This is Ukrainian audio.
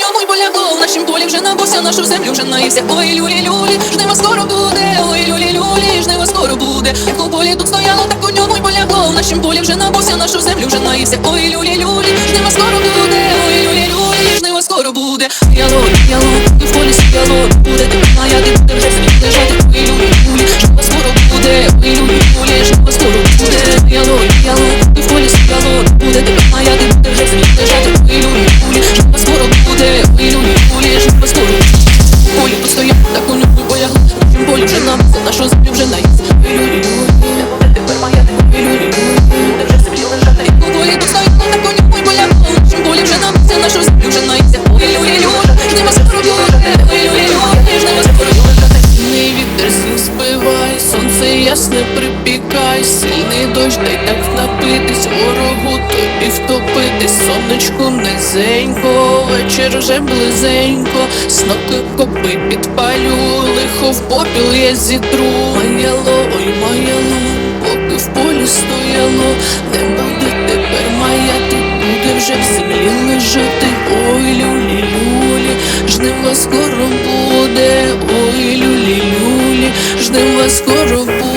ньому й полягло В нашім полі вже набувся нашу землю вже наївся Ой, люлі, люлі, жнива скоро буде. Ой, люлі, люлі, жнива скоро буде. Як у полі тут стояло, так у ньому й полягло В нашім полі вже набувся нашу землю вже наївся Ой, люлі, люлі, жнива скоро буде. Ой, люлі, люлі, жнива скоро буде. Яло, ти в Нам, за нашу землю вже наївся Ой, люлі, люлі, тепер моя, люлі, лежати вже нам, за нашу землю люлі, люлі, жнива скоро буде Ой, люлі, люлі, буде Сильний вітер сніг спивай, сонце ясне припікай, сильний дощ, дай так напитись, ворогу тобі втопитись, сонечку низенько, вечір вже близенько, сноки копи лихо в попіл я зітру, маяло, ой, маяло, поки в полі стояло, не буде тепер маяти, буде вже в землі лежати, ой, люлі, люлі, жнива скоро буде, ой, люлі, люлі, жнива скоро буде.